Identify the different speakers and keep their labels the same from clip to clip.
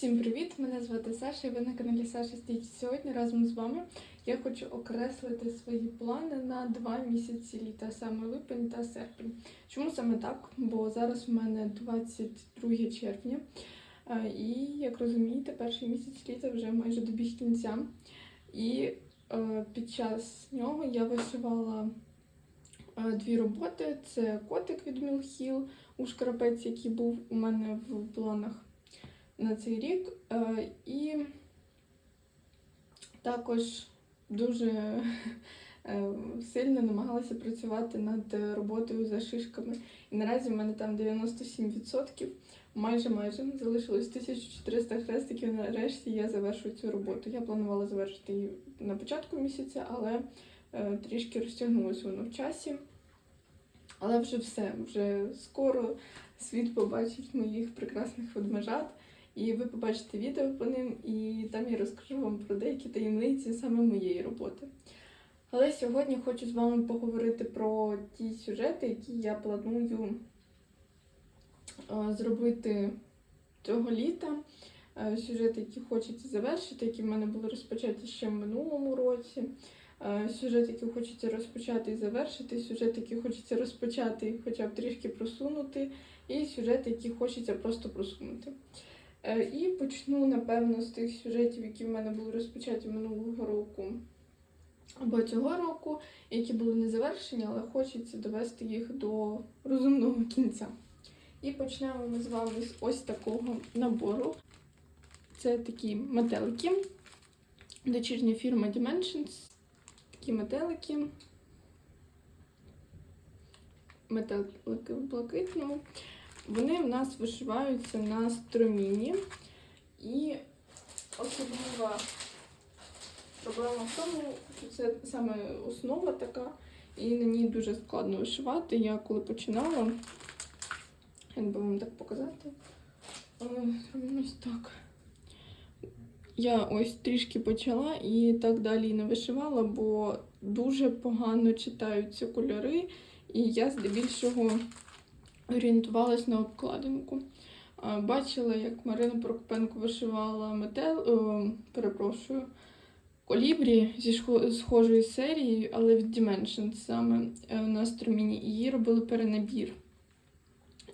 Speaker 1: Всім привіт! Мене звати Саша і ви на каналі Саша Стіч. Сьогодні разом з вами я хочу окреслити свої плани на два місяці літа, саме липень та серпень. Чому саме так? Бо зараз в мене 22 червня, е, і як розумієте, перший місяць літа вже майже добіг кінця. І е, під час нього я вишивала е, дві роботи: це котик від Мілхіл у шкарпець, який був у мене в планах на цей рік. Е, І також дуже е, сильно намагалася працювати над роботою за шишками. І наразі в мене там 97%, майже майже залишилось 1400 хрестиків. Нарешті я завершу цю роботу. Я планувала завершити її на початку місяця, але е, трішки розтягнулося воно в часі. Але вже все, вже скоро світ побачить моїх прекрасних ведмежат. І ви побачите відео по ним, і там я розкажу вам про деякі таємниці саме моєї роботи. Але сьогодні хочу з вами поговорити про ті сюжети, які я планую е, зробити цього літа. Е, Сюжети, які хочеться завершити, які в мене були розпочаті ще в минулому році. Е, Сюжети, які хочеться розпочати і завершити, сюжети, які хочеться розпочати і хоча б трішки просунути, і сюжети, які хочеться просто просунути. Е, І почну, напевно, з тих сюжетів, які в мене були розпочаті минулого року або цього року, які були не завершені, але хочеться довести їх до розумного кінця. І почнемо ми з вами з ось такого набору. Це такі метелики. Дочірня фірма Dimensions. Такі метелики. Метелики в блакитному. Вони в нас вишиваються на строміні. І особлива проблема в тому, що це саме основа така, і на ній дуже складно вишивати. Я коли починала, як би вам так показати, е, ось так. Я ось трішки почала і так далі не вишивала, бо дуже погано читаються кольори, і я здебільшого орієнтувалась на обкладинку. Бачила, як Марина Прокопенко вишивала метел, о, перепрошую, колібрі зі схожої серії, але від Dimensions саме е, на струміні, і її робили перенабір.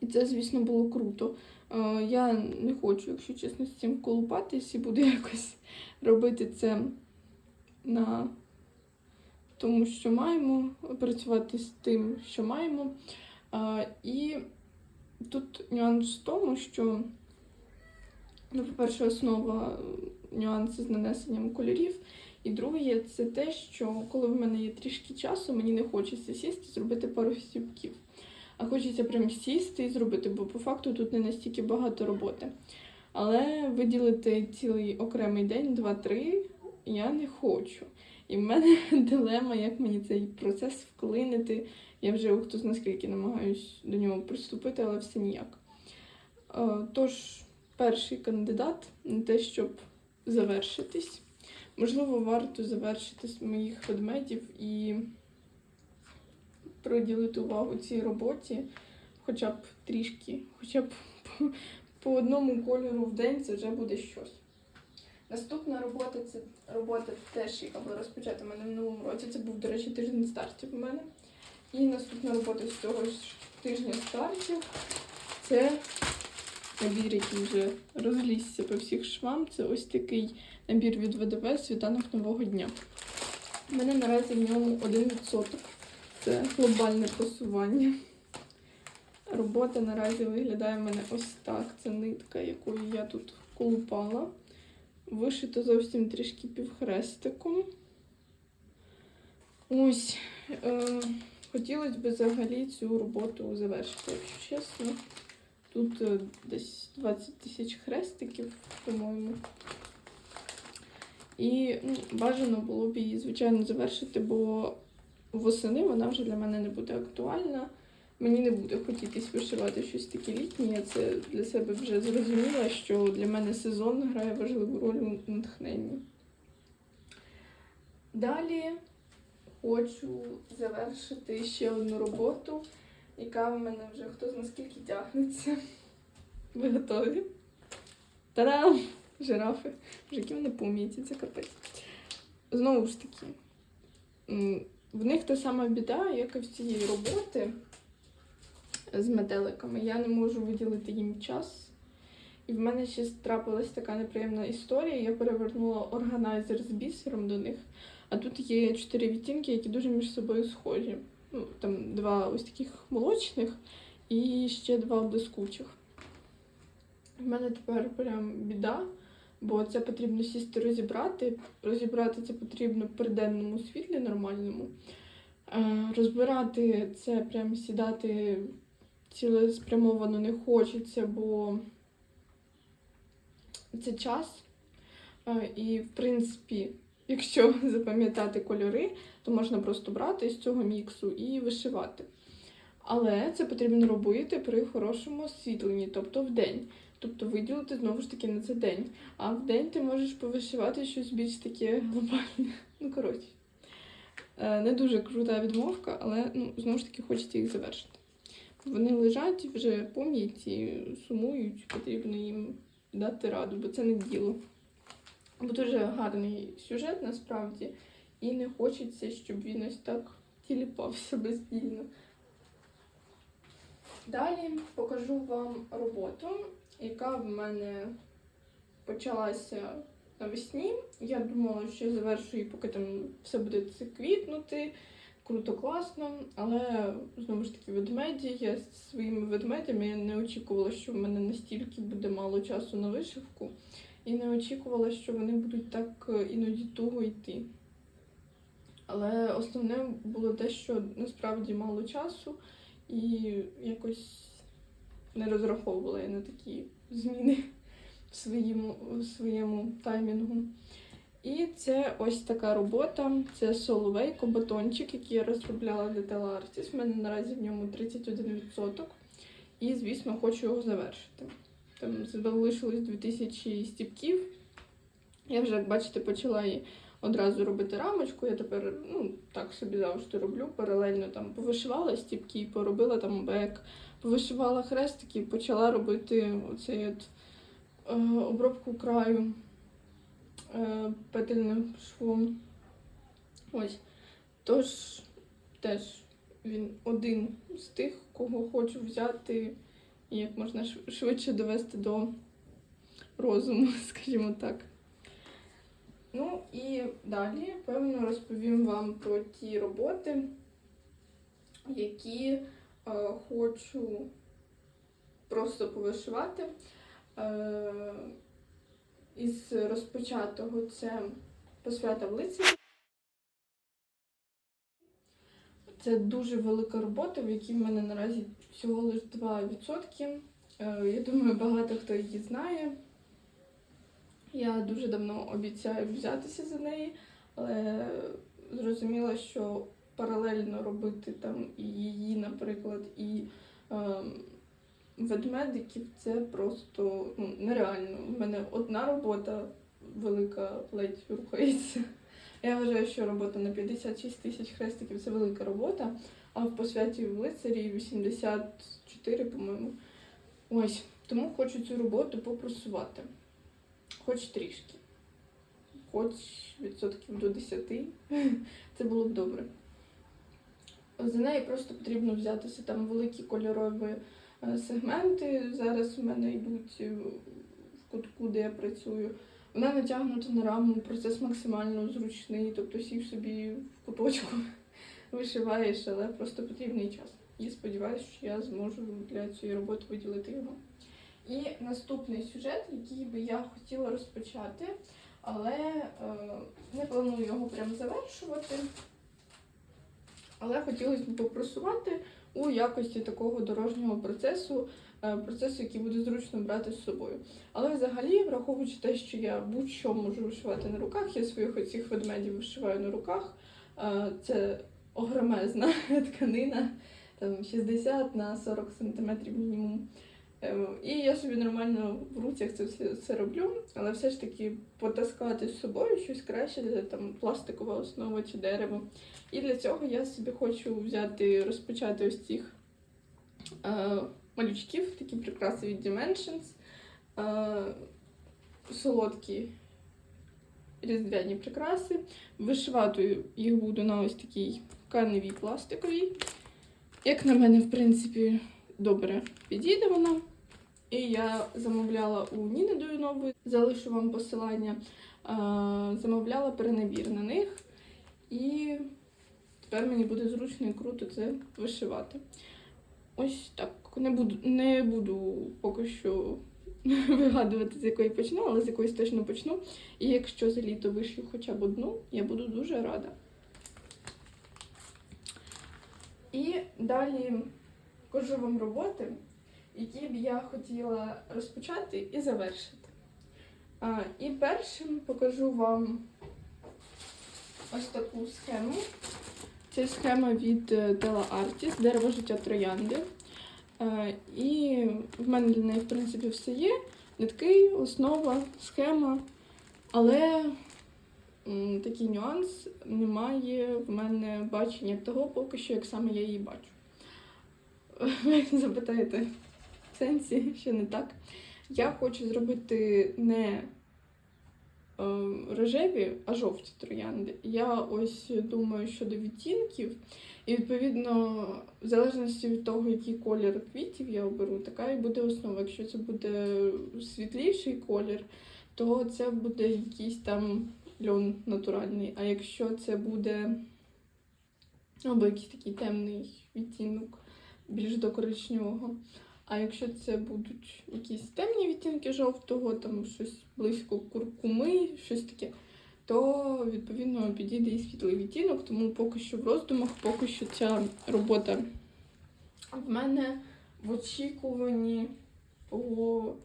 Speaker 1: І це, звісно, було круто. Е, Я не хочу, якщо чесно, з цим колупатись і буду якось робити це на тому, що маємо, працювати з тим, що маємо. І тут нюанс в тому, що, ну, по-перше, основа е, нюанси з нанесенням кольорів. І друге, це те, що коли в мене є трішки часу, мені не хочеться сісти, зробити пару стіпків. А хочеться прям сісти і зробити, бо по факту тут не настільки багато роботи. Але виділити цілий окремий день, два-три, я не хочу. І в мене дилема, як мені цей процес вклинити. Я вже хто зна скільки намагаюсь до нього приступити, але все ніяк. Е, Тож, перший кандидат на те, щоб завершитись. Можливо, варто завершити з моїх ведмедів і приділити увагу цій роботі, хоча б трішки, хоча б по одному кольору в день це вже буде щось. Наступна робота це робота теж, яка була розпочата в мене в минулому році. Це був, до речі, тиждень стартів у мене. І наступна робота з цього ж тижня стартів це набір, який вже розлізся по всіх швам. Це ось такий набір від ВДВ світанок нового дня. У мене наразі в ньому 1%. Це глобальне просування. Робота наразі виглядає в мене ось так. Це нитка, якою я тут колупала. Вишито зовсім трішки півхрестиком. Ось. Е Хотілося б взагалі цю роботу завершити, якщо чесно. Тут е, десь 20 тисяч хрестиків, по-моєму. І ну, бажано було б її, звичайно, завершити, бо восени вона вже для мене не буде актуальна. Мені не буде хотітись вишивати щось таке літнє. Я це для себе вже зрозуміла, що для мене сезон грає важливу роль у натхненні. Далі хочу завершити ще одну роботу, яка в мене вже хто з наскільки тягнеться. Ви готові? Та-дам! Жирафи. Які вони поміті, це капець. Знову ж таки, в них та сама біда, як і в цієї роботи з метеликами. Я не можу виділити їм час. І в мене ще трапилась така неприємна історія. Я перевернула органайзер з бісером до них. А тут є чотири відтінки, які дуже між собою схожі. Ну, там два ось таких молочних і ще два блискучих. У мене тепер прям біда, бо це потрібно сісти розібрати. Розібрати це потрібно при денному світлі нормальному. Е, Розбирати це прям сідати цілеспрямовано не хочеться, бо це час. Е, І, в принципі, якщо запам'ятати кольори, то можна просто брати з цього міксу і вишивати. Але це потрібно робити при хорошому освітленні, тобто в день. Тобто виділити знову ж таки на це день. А в день ти можеш повишивати щось більш таке глобальне. Ну, коротше. Е, Не дуже крута відмовка, але ну, знову ж таки хочеться їх завершити. Вони лежать вже пом'яті, сумують, потрібно їм дати раду, бо це не діло. Бо дуже гарний сюжет насправді, і не хочеться, щоб він ось так тіліпався бездільно. Далі покажу вам роботу, яка в мене почалася навесні. Я думала, що завершу її, поки там все буде це квітнути, круто, класно. Але знову ж таки, ведмеді. Я зі своїми ведмедями я не очікувала, що в мене настільки буде мало часу на вишивку, і не очікувала, що вони будуть так е, іноді туго йти. Але основне було те, що насправді мало часу, і якось не розраховувала я на такі зміни в своєму, в своєму таймінгу. І це ось така робота. Це Solvay батончик, який я розробляла для Artist. У мене наразі в ньому 31%. І, звісно, хочу його завершити. Там залишилось 2000 стіпків. Я вже, як бачите, почала її одразу робити рамочку. Я тепер ну, так собі завжди роблю. Паралельно там повишивала стіпки, поробила там бек, повишивала хрестики, почала робити оцей от, е, обробку краю е, петельним швом. Ось. Тож теж він один з тих, кого хочу взяти і як можна швидше довести до розуму, скажімо так. Ну і далі, певно, розповім вам про ті роботи, які е, хочу просто повишивати. Е, із розпочатого це посвята в лицарі. Це дуже велика робота, в якій в мене наразі всього лише 2%. Е, Я думаю, багато хто її знає. Я дуже давно обіцяю взятися за неї, але зрозуміла, що паралельно робити там і її, наприклад, і ем, ведмедиків це просто ну, нереально. У мене одна робота велика ледь рухається. Я вважаю, що робота на 56 тисяч хрестиків це велика робота, а в посвяті в лицарі 84, по-моєму. Ось, тому хочу цю роботу попросувати. Хоч трішки. Хоч відсотків до 10. Це було б добре. За неї просто потрібно взятися там великі кольорові сегменти. Зараз у мене йдуть е, в кутку, де я працюю. Вона натягнута на раму, процес максимально зручний, тобто сів собі в куточку вишиваєш, але просто потрібний час. І сподіваюся, що я зможу для цієї роботи виділити його. І наступний сюжет, який би я хотіла розпочати, але е, не планую його прям завершувати. Але хотілося б попросувати у якості такого дорожнього процесу, е, процесу, який буде зручно брати з собою. Але взагалі, враховуючи те, що я будь-що можу вишивати на руках, я своїх оцих ведмедів вишиваю на руках. Е, Це огромезна тканина, там 60 на 40 см мінімум. Е, І я собі нормально в руцях це все, все роблю, але все ж таки потаскати з собою щось краще, де там пластикова основа чи дерево. І для цього я собі хочу взяти, розпочати ось цих е, малючків, такі прикраси від Dimensions. Е, солодкі різдвяні прикраси. Вишивати їх буду на ось такій тканевій пластиковій. Як на мене, в принципі, добре підійде вона. І я замовляла у Ніни Дуюнової, залишу вам посилання. Замовляла перенабір на них. І тепер мені буде зручно і круто це вишивати. Ось так. Не буду, не буду поки що вигадувати, з якої почну, але з якоїсь точно почну. І якщо за літо вишью хоча б одну, я буду дуже рада. І далі покажу вам роботи, які б я хотіла розпочати і завершити. А, і першим покажу вам ось таку схему. Це схема від е, Della Artis, дерево життя троянди. Е, І в мене для неї, в принципі, все є. Нитки, основа, схема. Але такий нюанс немає в мене бачення того, поки що, як саме я її бачу. Ви запитаєте, в сенсі, що не так. Я хочу зробити не е, рожеві, а жовті троянди. Я ось думаю щодо відтінків. І відповідно, в залежності від того, який колір квітів я оберу, така і буде основа. Якщо це буде світліший колір, то це буде якийсь там льон натуральний. А якщо це буде або якийсь такий темний відтінок, більш до коричневого. А якщо це будуть якісь темні відтінки жовтого, там щось близько куркуми, щось таке, то відповідно підійде і світлий відтінок, тому поки що в роздумах, поки що ця робота в мене в очікуванні того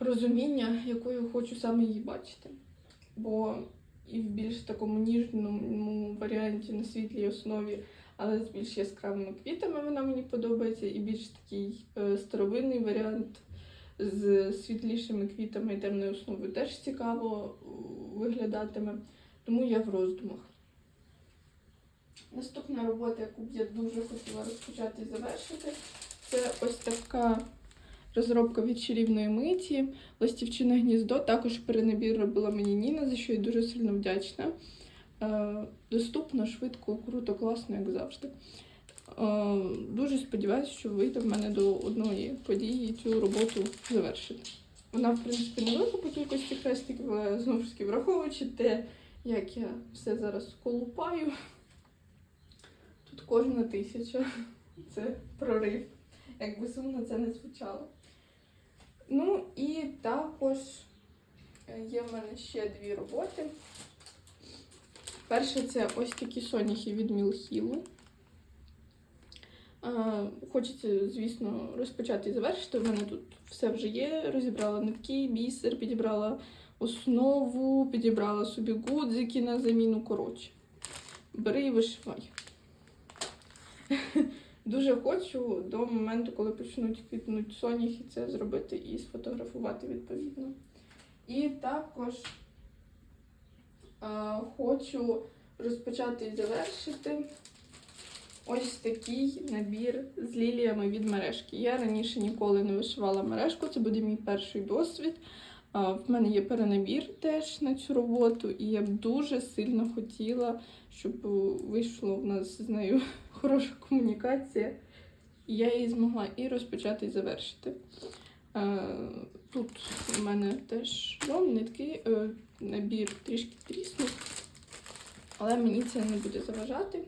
Speaker 1: розуміння, якою хочу саме її бачити. Бо і в більш такому ніжному варіанті на світлій основі, але з більш яскравими квітами вона мені подобається, і більш такий е, старовинний варіант з світлішими квітами і темною основою теж цікаво е, виглядатиме. Тому я в роздумах. Наступна робота, яку б я дуже хотіла розпочати і завершити, це ось така розробка від чарівної миті, ластівчине гніздо. Також перенабір робила мені Ніна, за що я дуже сильно вдячна. Е, Доступно, швидко, круто, класно, як завжди. Е, Дуже сподіваюся, що вийде в мене до одної події цю роботу завершити. Вона, в принципі, невелика по кількості хрестиків, але знову ж таки, враховуючи те, як я все зараз колупаю. Тут кожна тисяча. Це прорив. Як би сумно це не звучало. Ну і також е, є в мене ще дві роботи. Перше це ось такі соняхи від Мілхілу. Хочеться, звісно, розпочати і завершити. У мене тут все вже є. Розібрала нитки, бісер, підібрала основу, підібрала собі гудзики на заміну. Коротше, бери і вишивай. Дуже хочу до моменту, коли почнуть квітнути соняхи, це зробити і сфотографувати відповідно. І також хочу розпочати і завершити ось такий набір з ліліями від мережки. Я раніше ніколи не вишивала мережку, це буде мій перший досвід. В мене є перенабір теж на цю роботу, і я б дуже сильно хотіла, щоб вийшло в нас з нею хороша комунікація. Я її змогла і розпочати, і завершити. Тут у мене теж льон, нитки, е, набір трішки тріснув, але мені це не буде заважати.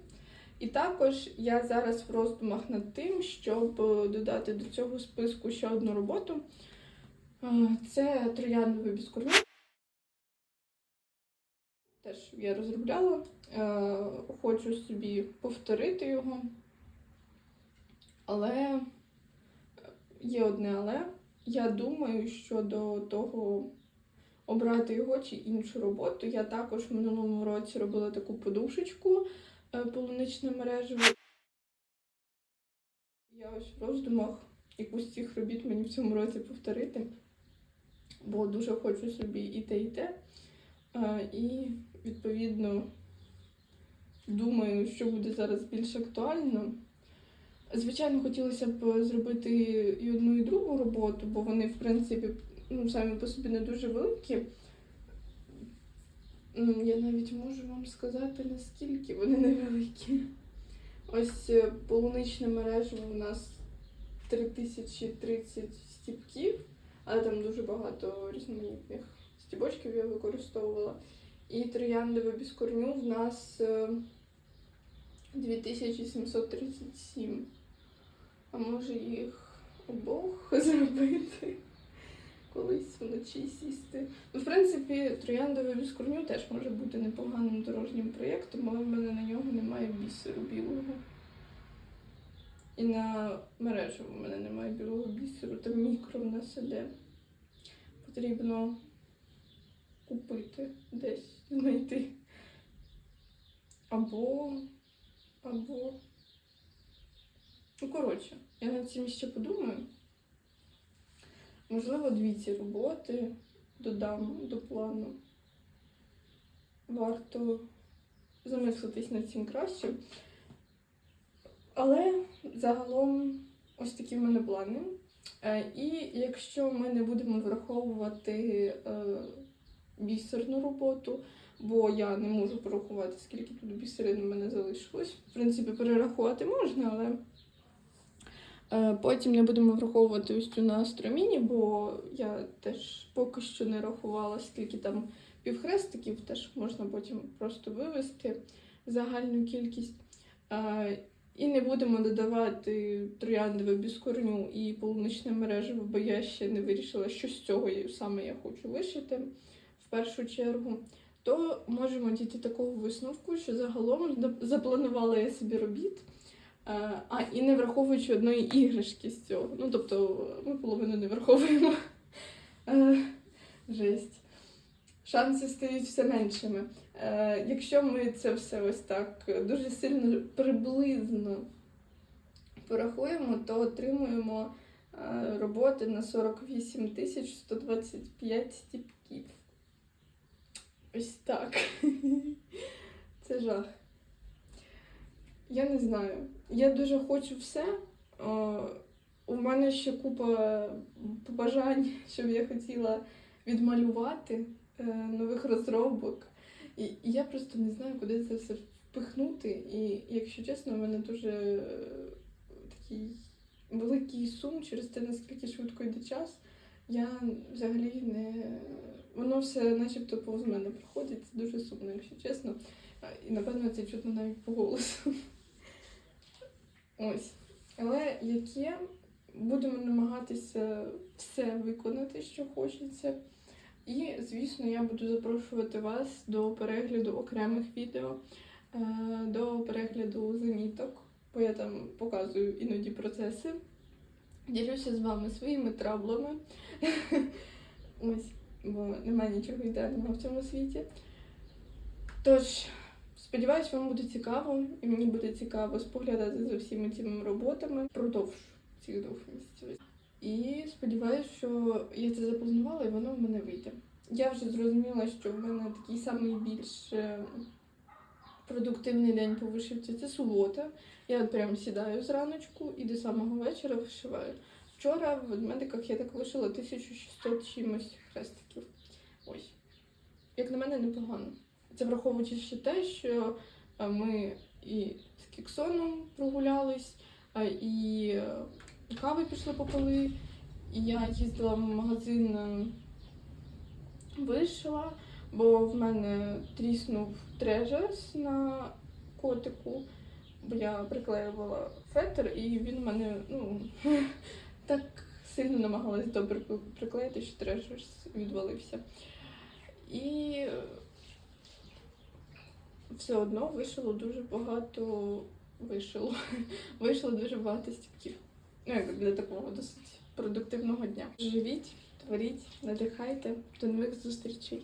Speaker 1: І також я зараз в роздумах над тим, щоб додати до цього списку ще одну роботу. Е, Це трояндовий біскурнет. Теж я розробляла. Е, Хочу собі повторити його. Але є одне але. Я думаю, що до того обрати його чи іншу роботу. Я також в минулому році робила таку подушечку е, полуничне мережево. Я ось в роздумах якусь з цих робіт мені в цьому році повторити, бо дуже хочу собі і те, і те. Е, І відповідно думаю, що буде зараз більш актуально. Звичайно, хотілося б зробити і одну, і другу роботу, бо вони, в принципі, ну, самі по собі не дуже великі. Ну, я навіть можу вам сказати, наскільки вони невеликі. Ось е, полуничне мережево у нас 3030 стіпків, але там дуже багато різноманітних стібочків я використовувала. І трояндове без корню в нас е, 2737. А може їх обох зробити? Колись вночі сісти. Ну, в принципі, трояндове без теж може бути непоганим дорожнім проєктом, але в мене на нього немає бісеру білого. І на мережу в мене немає білого бісеру, там мікро в нас іде. Потрібно купити десь, знайти. Або. Або. Ну, коротше, я над цим ще подумаю. Можливо, дві ці роботи додам до плану. Варто замислитись над цим краще. Але загалом ось такі в мене плани. Е, І якщо ми не будемо враховувати е, бісерну роботу, бо я не можу порахувати, скільки тут бісерин в мене залишилось. В принципі, перерахувати можна, але потім не будемо враховувати ось цю на астроміні, бо я теж поки що не рахувала, скільки там півхрестиків, теж можна потім просто вивести загальну кількість. Е, І не будемо додавати трояндове біскорню і полуничне мережево, бо я ще не вирішила, що з цього саме я хочу вишити в першу чергу. То можемо дійти такого висновку, що загалом запланувала я собі робіт, е, а і не враховуючи одної іграшки з цього. Ну, тобто ми половину не враховуємо. Е, Жесть. Шанси стають все меншими. Е, якщо ми це все ось так дуже сильно приблизно порахуємо, то отримуємо е, роботи на 48 тисяч 125 стіпків. Ось так. Це жах. Я не знаю. Я дуже хочу все. У мене ще купа побажань, щоб я хотіла відмалювати е, нових розробок. І я просто не знаю, куди це все впихнути. І, якщо чесно, у мене дуже е, такий великий сум через те, наскільки швидко йде час. Я взагалі не. Воно все начебто повз мене проходить. Це дуже сумно, якщо чесно. І напевно це чутно навіть по голосу. Ось. Але яке будемо намагатися все виконати, що хочеться. І, звісно, я буду запрошувати вас до перегляду окремих відео, е, до перегляду заміток, бо я там показую іноді процеси. Ділюся з вами своїми траблами. Ось, бо немає нічого ідеального в цьому світі. Тож, сподіваюсь, вам буде цікаво, і мені буде цікаво споглядати за всіми цими роботами впродовж цих двох місяців. І сподіваюся, що я це запланувала і воно в мене вийде. Я вже зрозуміла, що в мене такий самий більш е, продуктивний день по вишивці це субота. Я от прям сідаю зраночку і до самого вечора вишиваю. Вчора в ведмедиках я так вишила 1600 чимось хрестиків. Ось. Як на мене, непогано. Це враховуючи ще те, що е, ми і з Кіксоном прогулялись, е, і е, кави пішли попили, і я їздила в магазин, вишила, бо в мене тріснув трежерс на котику, бо я приклеювала фетр, і він в мене ну, так сильно намагалась добре приклеїти, що трежерс відвалився. І все одно вийшло дуже багато вийшло. Вийшло дуже багато стіпків. Ну, як для такого досить продуктивного дня. Живіть, творіть, надихайте. До нових зустрічей.